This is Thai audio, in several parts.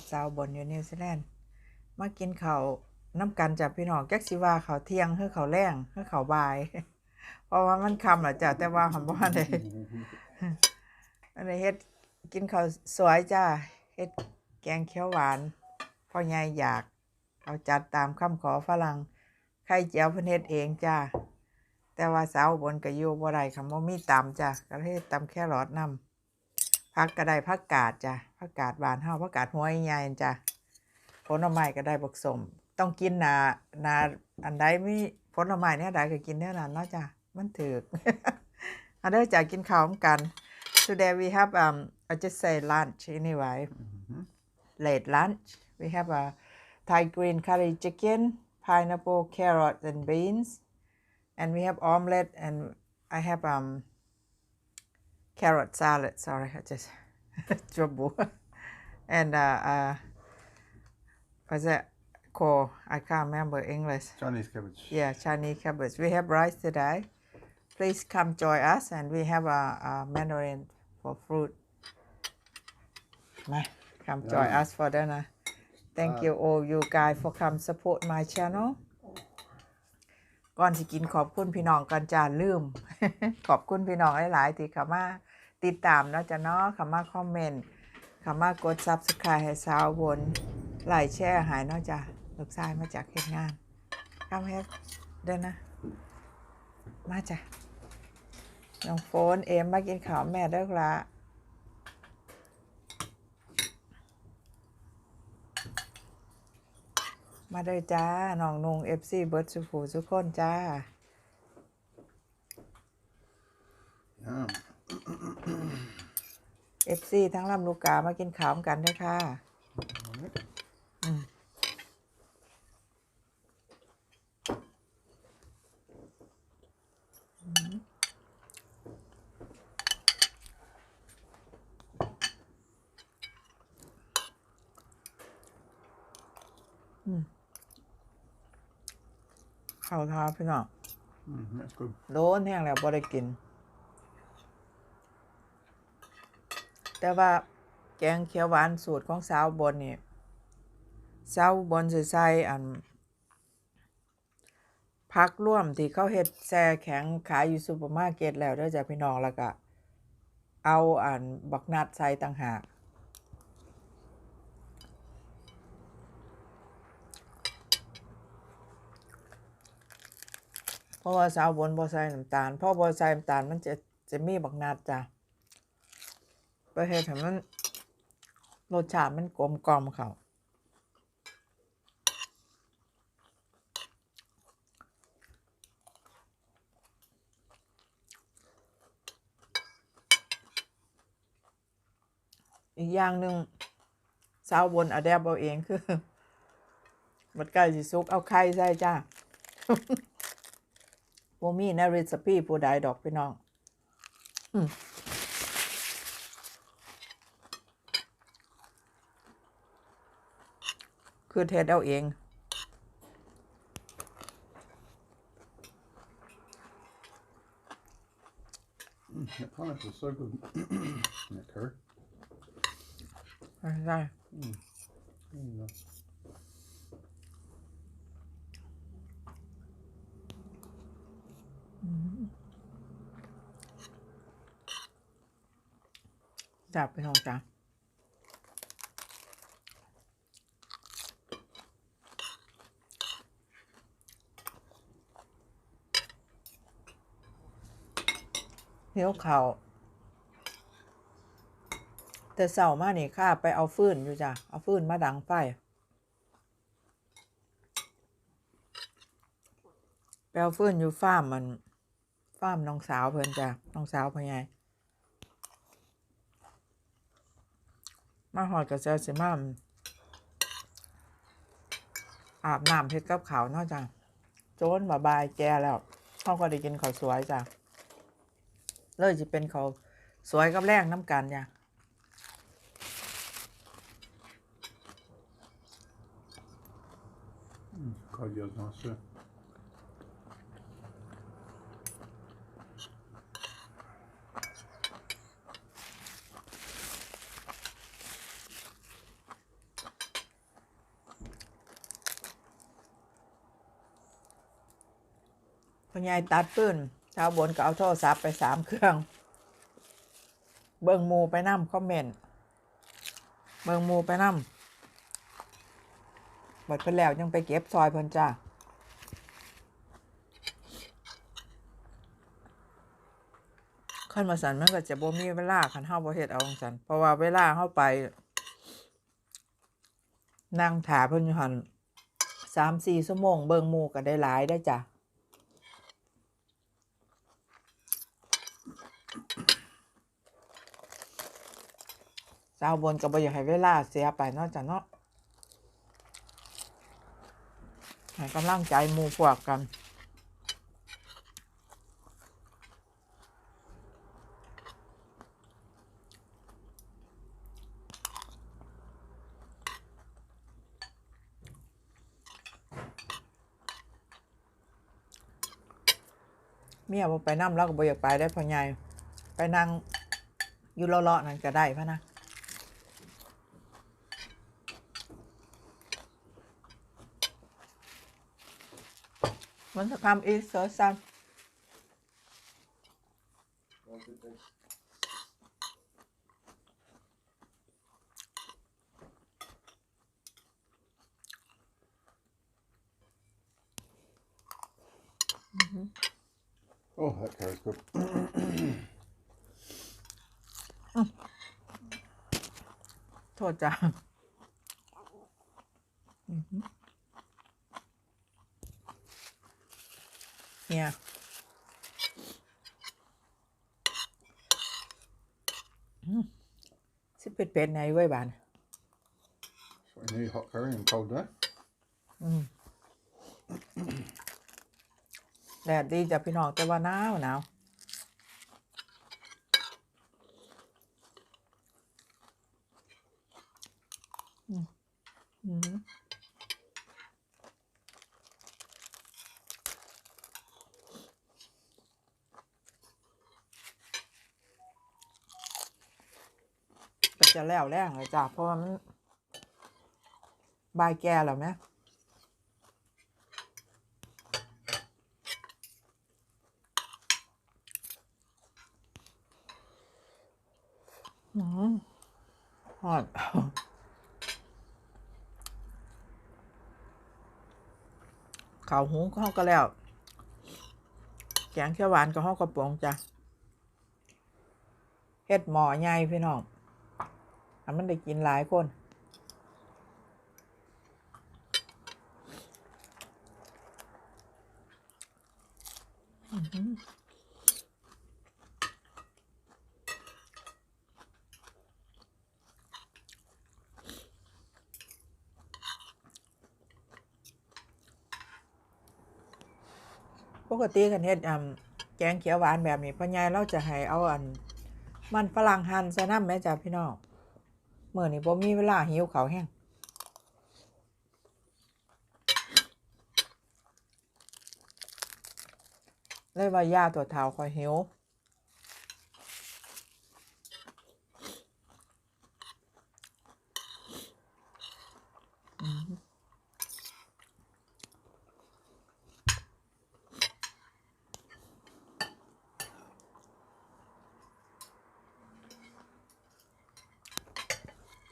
บสาวบนอยู่นิวซีแลนด์มากินเขาน้ำกันจ้ะพี่น้องแก๊กสิว่าข้าเที่ยงคือข้าแรงคือข้าบาย เพราะว่ามันคำแหละจ้ะแต่ว่าหำบ่ได้อันนี้เฮ็ดกินเขาสวยจ้าเฮ็ดแกงเขียวหวานพ่อใหญ่อยากเอาจัดตามคำขอฝรั่งไข่เจียวพิ่นเฮ็ดเองจ้าแต่ว่าสาวบนก็อยู่บ่ได้ค่ะบ่มีตำจ้ะก็เลยเฮ็ดตำแครอทนำ ผักก็ได้ผักกาดจ้ะผักกาดบานเฮาผักกาดหัวใหญ่ๆจ้ะผลไม้ก็ได้บักสมต้องกินหนาหนาอันใดมีผลไม้เนี่ยใดก็กินแน่นอนเนาะจ้ะมันถึกอันเด้อจ้ะกินข้าวนำกัน Today we have um I just say lunch anyway. Late lunch. We have a Thai green curry chicken, pineapple, carrots and beans, and we have omelette and I have um carrot salad. Sorry, I just trouble. and uh, uh what's that called? I can't remember English. Chinese cabbage. Yeah, Chinese cabbage. We have rice today. Please come join us, and we have a, a Mandarin for fruit. Ma, come join us for dinner. Thank you all you guys for come support my channel. ก่อนที่กินขอบคุณพี่น้องกันจานลืม ขอบคุณพี่น้องหลาย ๆ ที่เข้ามา ติดตามเนาะจ้ะเนาะเข้ามาคอมเมนต์เข้ามากด subscribe ให้สาวบนไลค์แชร์หายเนาะจ้ะลูกชายมาจากเฮ็ดงานข้ามเฮ็ดเดินนะ มาจ้ะน้องโฟนเอมมากินข้าวแม่เด้อละมาเด้อจ้าน้องนุงเอฟซีเบิร์ดสุฟูสุกคนจ้า Yeah. เอฟซีทั้งลำลูกกามากินข้าวกันด้วยค่ะข้าวทาพี่น้องโดนแห้งแล้วบ่ได้กิน แต่ว่าแกงเขียวหวานสูตรของสาวบนนี่สาวบนสิใส่อันพักร่วมที่เขาเฮ็ดแช่แข็งขายอยู่ซูเปอร์มาร์เก็ตแล้วเด้อจ้ะพี่น้องแล้วก็เอาอันบักนัดใส่ต่างหากเพราะว่าสาวบนบ่ใส่น้ำตาลพราะบ่ใส่น้ำตาลมันจะจะมีบักนัดจ้ะ ไปเฮ็ดให้มันรสชาติมันกลมกล่อมเขาอีกอย่างหนึ่งสาวบนอะแดบเอาเองคือมันใกล้สิสุกเอาไข่ใส่จ้าบ่มีในรีซปีผู้ใดดอกพี่น้อง อืม คือเทศเอาเอง Mm, that pineapple's so good. that curry. ได้ There you go. จับพี่น้องจ้ะ เหี่ยวเขาวแต่เสาร์มานี่ข้าไปเอาฟืนอยู่จ้ะ เอาฟืนมาดังไฟไปเอาฟืนอยู่ฟ้าร์มมันฟ้าร์มน้องสาวเพิ่นจ้ะ น้องสาวพ่อใหญ่มาหอดกับเจ้าสิมาอาบน้ำเฮ็ดกับขาวเนอกจากโจนบาบายแกแล้วเขาก็ได้กินข้าวสวยจ้ะ เลยจะเป็นเขาสวยกับแรงน้ำกันเนี่ยขอาวเดียน้องเสื้อพญายตัดปืน ชาวบนก็เอาโทรศัพท์ไปสามเครื่อง เบิงหมูไปนั่มคอมเมนต์ เบิงหมูไปนั่มบัดเพิ่นแล้วยังไปเก็บซอยเพิ่นจ้าขั้นมาสันมันก็จะบ่มีเวลาคันเฮาบ่เฮ็ดเอาจังซันเพราะว่าเวลาเฮาไปนั่งถาเพิ่นอยู่หั่นสามสี่ชั่วโมงเบิงหมูก็ได้หลายได้จ้ะ สาวบนก็บ่อยากให้เวลาเสียไปเนอกจากเนาะให้กำลังใจมูพวกกัน เมียบ่ไปนั่แล้วก็บ่อยากไปได้พ่อใหญ่ไปนั่งอยู่เลาะๆนั่นก็ได้พะนะ Want to come eat so some? Oh, that carrot's good. โทษจ้าอือหือ เนี่ยอืมสิเป็ดเป็ดในไว้ยบาน So you need hot curry and cold day. อืมแดดดีจ้ะพี่น้องแต่ว่าหนาวหนาวอืมอืมก็ จะแล้วแรงเลยจ้ะเพราะว่ามันบายแก่แล้วไหมอืมฮอดข้าวหุงข้าวก็แล้ว แกงเขียวหวานกับข้าวกระป๋องจ้ะเฮ็ดหม้อใหญ่พี่น้อง อันมันได้กินหลายคนปกติกันเฮ็ดอ่แกงเขียวหวานแบบนี้พ่อใหญ่เราจะให้เอาอัน มันฝรั่งหั่นใส่น้ำแม่จ้ะพี่น้อง มื่อนี้บ่มีเวลาหิวข้าวแห้งเลยว่าย่าตัวเท้าคอยหิวอืม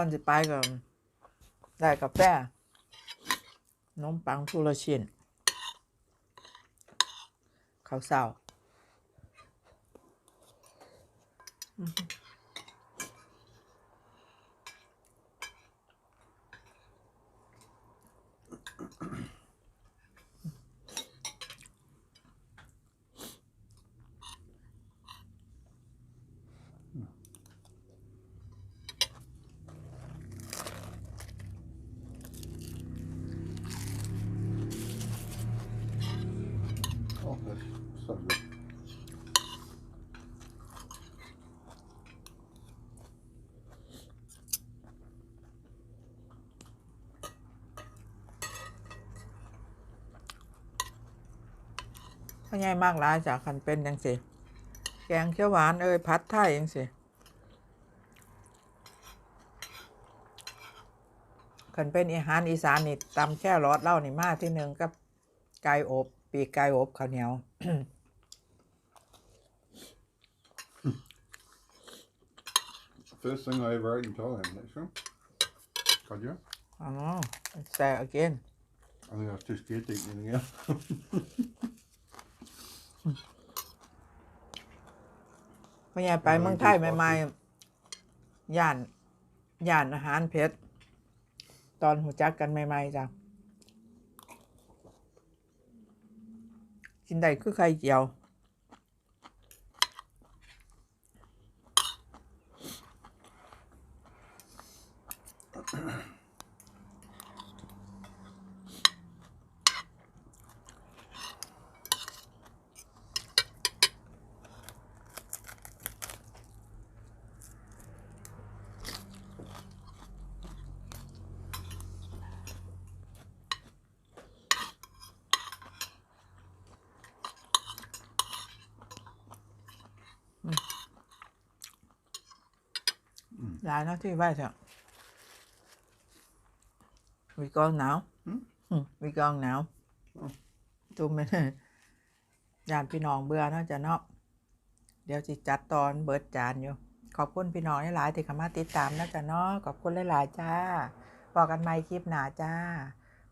ก่อนจะไปก็ได้กาแฟนมปังทุละชิ้นข้าวเศร้าอื พ่อใหญ่มากหลายจากคันเป็นจังสิแกงเขียวหวานเอ้ยพัดไทยจังสิคันเป็นอาหารอีสานนี่ตำแค่รอดเหล่านี่มาที่หนึ่งกับไก่อบ ปีกไก่อบข้าวเหนียว First thing I ever ate in Thailand, actually. God, yeah. อ๋อ say again I think I was too scared to eat anything else. พอใหญ่ไปเมืองไทยใหม่ๆย่าน ย่านอาหารเผ็ดตอนหูจักกันใหม่ๆจ้ะกินได้คือไข่เจียวห ลายเนาะที่ไว้เถอะวีกองหนาวหืมอืมวีกองหนาวอ๋อตุ้มไม่ได้ยานพี่น้องเบื่อเนาะจะเนาะ เดี๋ยวจิจัดตอนเบิดจานอยู่ ขอบคุณพี่น้องหลายๆที่เข้ามาติดตามนะจ๊ะเนาะ ขอบคุณหลายๆจ้าบอกกันใหม่คลิปหน้าจ้า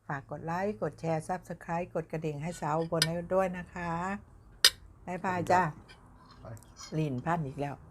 ฝากกดไลค์ กดแชร์ซับสไคร b ์กดกระดิ่งให้สาวอุบนให้ด้วยนะคะ บ๊ายบายจ้า Bye. ลินพันอีกแล้ว Mm.